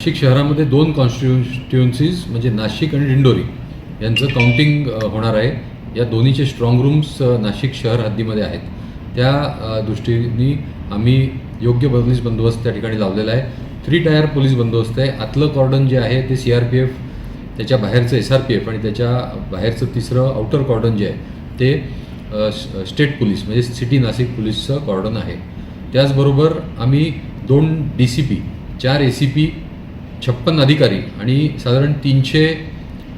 नाशिक शहरामध्ये दोन कॉन्स्टिट्युएन्सीज म्हणजे नाशिक आणि दिंडोरी यांचं काउंटिंग होणार आहे. या दोन्हीचे स्ट्रॉंग रूम्स नाशिक शहर हद्दीमध्ये आहेत. त्या दृष्टीने आम्ही योग्य पोलीस बंदोबस्त त्या ठिकाणी लावलेला आहे. थ्री टायर पोलीस बंदोबस्त आहे. आतलं कॉर्डन जे आहे ते सी आर पी एफ त्याच्या बाहेरचं एस आर पी एफ आणि त्याच्या बाहेरचं तिसरं आउटर कॉर्डन जे आहे ते स्टेट पोलीस म्हणजे सिटी नाशिक पोलीसचं कॉर्डन आहे. त्याचबरोबर आम्ही दोन डी सी पी चार ए सी पी छप्पन अधिकारी आणि साधारण तीनशे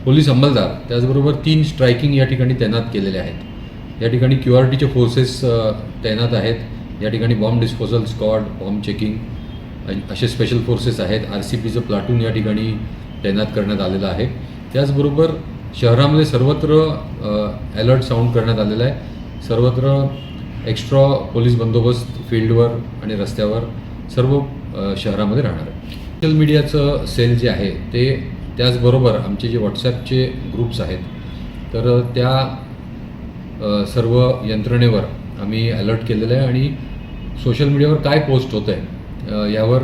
पोलीस अंमलदार त्याचबरोबर तीन स्ट्रायकिंग या ठिकाणी तैनात केलेले आहेत. या ठिकाणी क्यू आर टीचे फोर्सेस तैनात आहेत. या ठिकाणी bomb disposal squad bomb checking असे स्पेशल फोर्सेस आहेत. आर सी पीचं प्लाटून या ठिकाणी तैनात करण्यात आलेलं आहे. त्याचबरोबर शहरामध्ये सर्वत्र अलर्ट साऊंड करण्यात आलेला आहे. सर्वत्र एक्स्ट्रा पोलीस बंदोबस्त फील्डवर आणि रस्त्यावर सर्व शहरामध्ये राहणार आहे. सोशल मीडियाचं सेल जे आहे ते त्याचबरोबर आमचे जे व्हॉट्सॲपचे ग्रुप्स आहेत तर त्या सर्व यंत्रणेवर आम्ही अलर्ट केलेलं आहे आणि सोशल मीडियावर काय पोस्ट होतं आहे यावर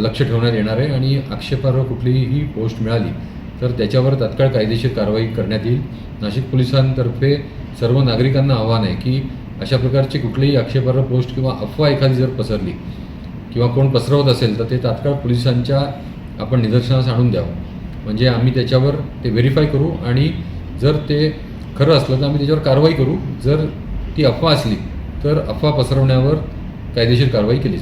लक्ष ठेवण्यात येणार आहे आणि आक्षेपार्ह कुठलीही पोस्ट मिळाली तर त्याच्यावर तात्काळ कायदेशीर कारवाई करण्यात येईल. नाशिक पोलिसांतर्फे सर्व नागरिकांना आव्हान आहे की अशा प्रकारची कुठलीही आक्षेपार्ह पोस्ट किंवा अफवा एखादी जर पसरली किंवा कोण पसरवत असेल तर ते तात्काळ पोलिसांच्या आपण निदर्शनास आणून द्यावं. म्हणजे आम्ही त्याच्यावर ते व्हेरीफाय करू आणि जर ते खरं असलं तर आम्ही त्याच्यावर कारवाई करू. जर ती अफवा असली तर अफवा पसरवण्यावर कायदेशीर कारवाई केली जाईल.